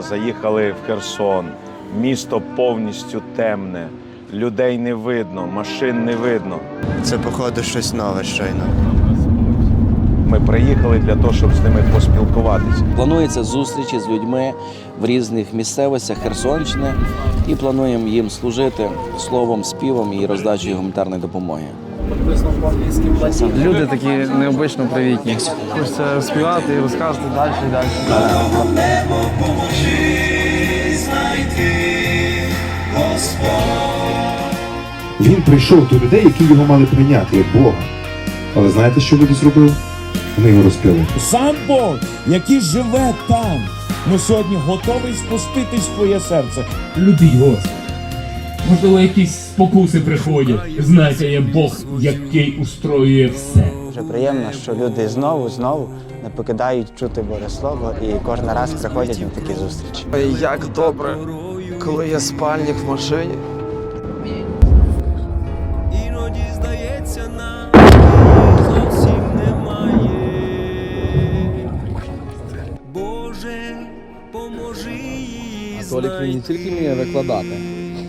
Заїхали в Херсон. Місто повністю темне, людей не видно, машин не видно. Це, походу, щось нове щойно. Ми приїхали для того, щоб з ними поспілкуватися. Планується зустрічі з людьми в різних місцевостях Херсонщини і плануємо їм служити словом, співом і роздачею гуманітарної допомоги. Люди такі необично привітні. Хочеться співати і розказувати далі і далі. Він прийшов до людей, які його мали прийняти як Бога. Але знаєте, що люди зробили? Вони його розпили. Сам Бог, який живе там, ну сьогодні готовий спуститись в твоє серце. Любіть Господа. Можливо, якісь спокуси приходять. Знаєте, є Бог, який устроює все. Дуже приємно, що люди знову, знову не покидають чути Боже Слово і кожен раз приходять на такі зустрічі. Як добре, коли є спальник в машині. Іноді здається нам зовсім немає. Боже, поможи їй Толік він не тільки вміє викладати,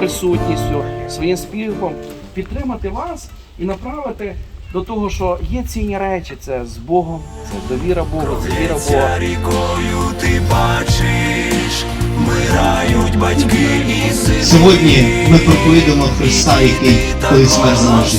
присутністю, своїм співом підтримати вас і направити до того, що є цінні речі. Це з Богом, це довіра Богу, це віра Бога. рікою ти бачиш, вмирають батьки і сини. Сьогодні ми проповідуємо Христа, який колись смерть за наші.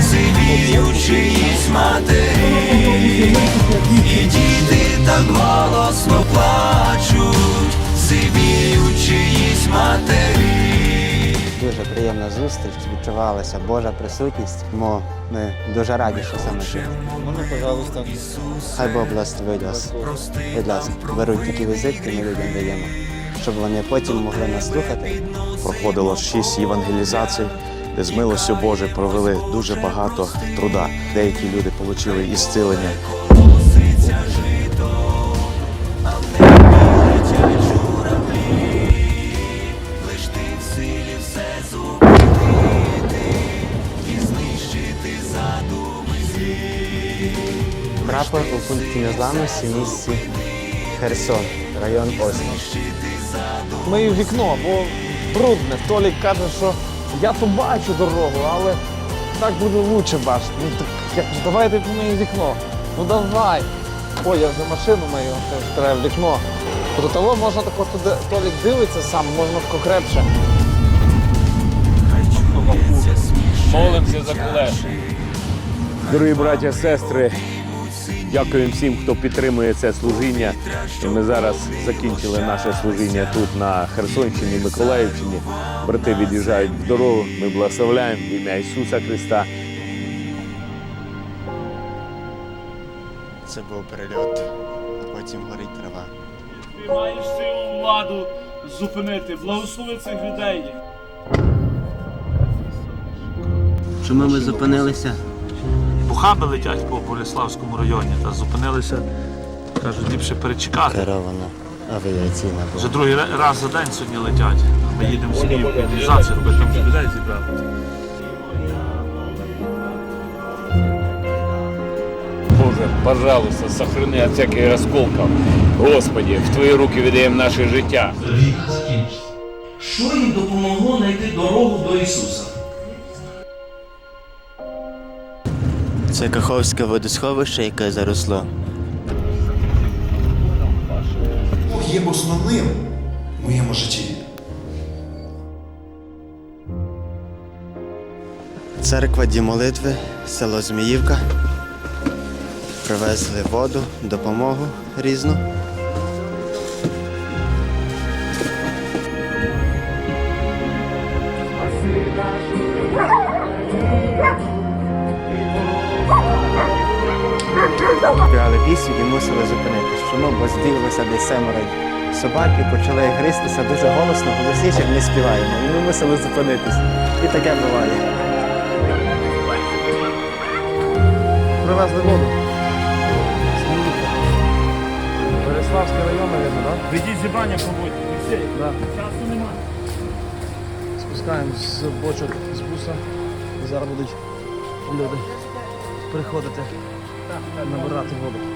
Сивіючись матері, і діти так голосно плачуть, Дуже приємна зустріч, відчувалася Божа присутність. Тому ми дуже раді, що саме тут. Можна, пожалуйста. Хай Бог благословить вас. Будь ласка, беруть такі візитки, ми людям даємо, щоб вони потім могли нас слухати. Проходило шість євангелізацій, де з милостю Боже провели дуже багато труда. Деякі люди отримали ісцілення. Прапор у пункті незламності в місті Херсон, район Осні. Мию вікно, бо брудне. Толік каже, що я то бачу дорогу, але так буде лучше бачити. Ну так я кажу, давай ти помию вікно. Ну давай. Ой, я вже машину теж треба в вікно. До того можна тако туди Толік дивиться сам, можна тако крепше. Молимося за кулеш. Дорогі браття, сестри, дякуємо всім, хто підтримує це служіння. І ми зараз закінчили наше служіння тут на Херсонщині, Миколаївщині. Брати від'їжджають в дорогу. Ми благословляємо в ім'я Ісуса Христа. Це був перельот, а потім горить трава. Ти маєш силу владу зупинити, благослови цих людей. Чому ми зупинилися? Бухаби летять по Боліславському районі та зупинилися. Кажуть, ліпше перечекати. Керована авіаційна Вже другий раз за день сьогодні летять. Ми їдемо сьогодні в організацію, робити там вже людей зібрати. Боже, пожалуйста, сохрани от всяких розколків. Господи, в Твої руки віддаємо наше життя. Що їм допомогло знайти дорогу до Ісуса? Це Каховське водосховище, яке заросло. Бог є основним в моєму житті. Церква Дім молитви, село Зміївка. Привезли воду, допомогу різну. Бігали лісі і мусили зупинитись. Чому? Бо зділилося десь семеро собаки, почали гристися дуже голосно, голосніше не співаємо. І ми мусили зупинитись. І таке буває. Привезли воду. Береславський район, мабуть, так? Ведіть зібрання проводьте. Да? Часу немає. Спускаємо з бочок з буса. Зараз будуть люди приходити набирати воду.